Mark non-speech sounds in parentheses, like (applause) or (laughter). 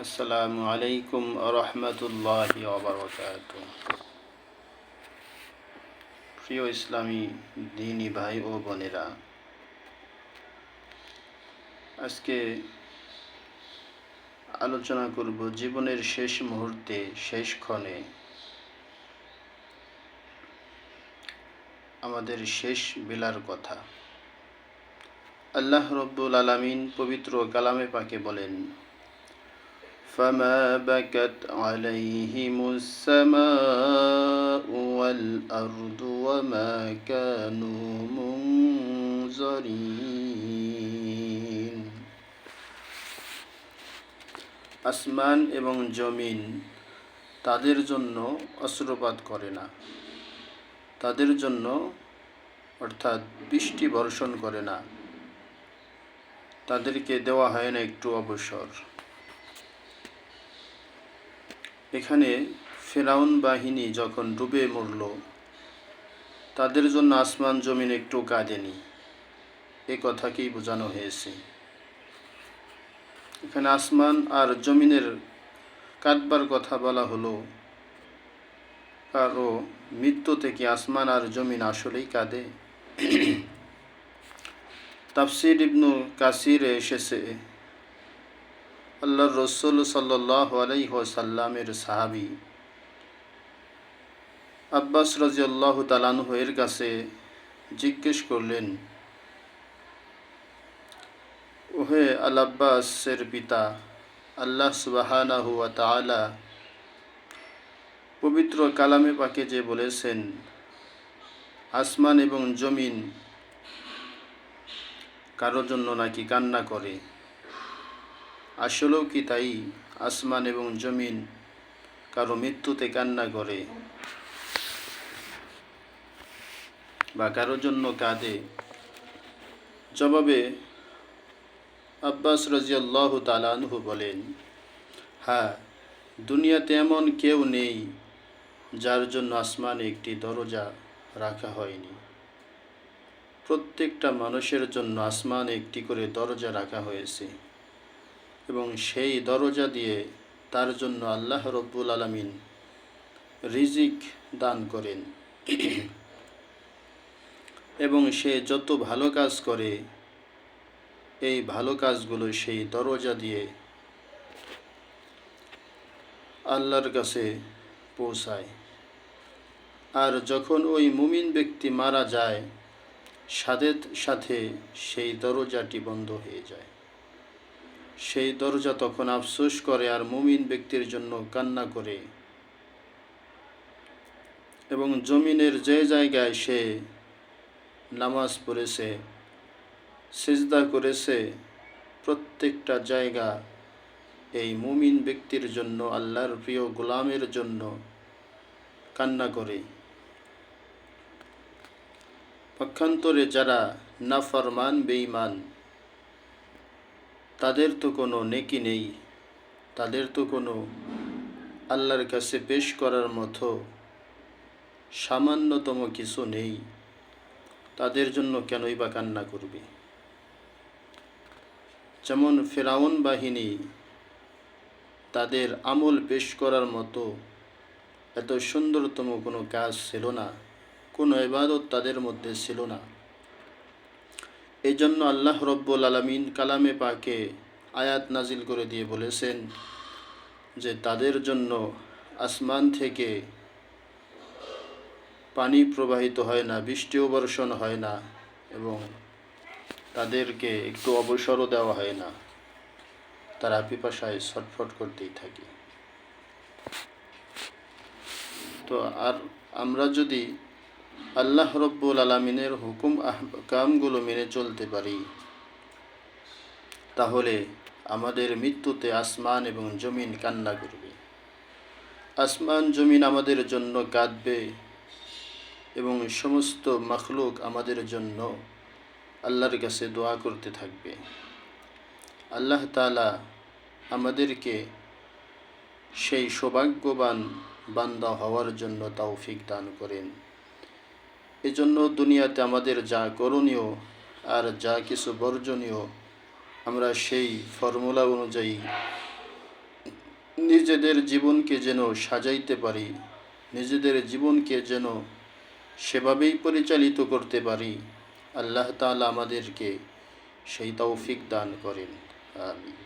আসসালামু আলাইকুম রহমতুল্লাহ ওবরকাত প্রিয় ইসলামী দিনী ভাই ও বোনেরা, আজকে আলোচনা করব জীবনের শেষ মুহূর্তে, শেষ ক্ষণে আমাদের শেষ বেলার কথা। আল্লাহ রব্বুল আলামিন পবিত্র কালামে পাকে বলেন فما بكت عليهم السماء والأرض وما كانوا منظرين আসমান এবং জমিন তাদের জন্য অস্ত্রপাত করে না তাদের জন্য অর্থাৎ বৃষ্টি বর্ষণ করে না তাদেরকে দেওয়া হয় না একটু অবসর এখানে ফেরাউন বাহিনী যখন ডুবে মরল, তাদের জন্য আসমান জমিন একটু কাঁদেনি। এ কথাকেই বোঝানো হয়েছে। এখানে আসমান আর জমিনের কাটবার কথা বলা হলো। কারও মৃত্যু থেকে আসমান আর জমিন আসলেই কাঁদে। (clears throat) তাফসির ইবনু কাসিরে এসেছে। আল্লাহর রসুল সাল্লাহ আলাইসাল্লামের সাহাবি। আব্বাস রাজিয়াল্লাহ তালানহ এর কাছে জিজ্ঞেস করলেন, ওহে আল আব্বাসের পিতা, আল্লাহ সুবাহানা হুয়া তালা পবিত্র কালামে পাকে যে বলেছেন, আসমান এবং জমিন কারোর জন্য নাকি কান্না করে। আসলেও কি তাই? আসমান এবং জমিন কারও মৃত্যুতে কান্না করে বা কারোর জন্য কাঁদে? জবাবে আব্বাস রাজিয়াল্লাহ তালানহু বলেন হ্যাঁ দুনিয়াতে এমন কেউ নেই যার জন্য আসমানে একটি দরজা রাখা হয়নি। প্রত্যেকটা মানুষের জন্য আসমানে একটি করে দরজা রাখা হয়েছে। এবং সেই দরজা দিয়ে তার জন্য আল্লাহ রব্বুল আলমিন রিজিক দান করেন। এবং সে যত ভালো কাজ করে, এই ভালো কাজগুলো সেই দরজা দিয়ে আল্লাহর কাছে পৌঁছায়। আর যখন ওই মুমিন ব্যক্তি মারা যায় সাদের সাথে সেই দরজাটি বন্ধ হয়ে যায়। সেই দরজা তখন আফসোস করে আর মুমিন ব্যক্তির জন্য কান্না করে। এবং জমিনের যে জায়গায় সে নামাজ পড়েছে, সেজদা করেছে, প্রত্যেকটা জায়গা এই মুমিন ব্যক্তির জন্য, আল্লাহর প্রিয় গোলামের জন্য কান্না করে। পক্ষান্তরে যারা নাফরমান, বেঈমান তাদের তো কোনো নেকি নেই। তাদের তো কোনো আল্লাহর কাছে পেশ করার মতো সামান্যতম কিছু নেই। তাদের জন্য কেনই বা কান্না করবে? যেমন ফেরাউন বাহিনী তাদের আমল পেশ করার মতো এত সুন্দরতম কোনো কাজ ছিল না। কোনো এবাদত তাদের মধ্যে ছিল না। এই জন্য আল্লাহ রব্বুল আলমিন কালামে পাকে আয়াত নাজিল করে দিয়ে বলেছেন যে তাদের জন্য আসমান থেকে পানি প্রবাহিত হয় না বৃষ্টিও বর্ষণ হয় না এবং তাদেরকে একটু অবসরও দেওয়া হয় না। তারা পিপাসায় ছটফট করতেই থাকে। তো আর আমরা যদি আল্লাহ রব্বুল আলমিনের হুকুম, আহকামগুলো মেনে চলতে পারি। তাহলে আমাদের মৃত্যুতে আসমান এবং জমিন কান্না করবে। আসমান, জমিন আমাদের জন্য কাঁদবে এবং সমস্ত মখলুক আমাদের জন্য আল্লাহর কাছে দোয়া করতে থাকবে। আল্লাহ তালা আমাদেরকে সেই সৌভাগ্যবান বান্দা হওয়ার জন্য তৌফিক দান করেন। এজন্য দুনিয়াতে আমাদের যা করণীয় আর যা কিছু বর্জনীয়, আমরা সেই ফর্মুলা অনুযায়ী নিজেদের জীবনকে যেন সাজাইতে পারি, নিজেদের জীবনকে যেন সেভাবেই পরিচালিত করতে পারি। আল্লাহ তাআলা আমাদেরকে সেই তৌফিক দান করেন। আমিন।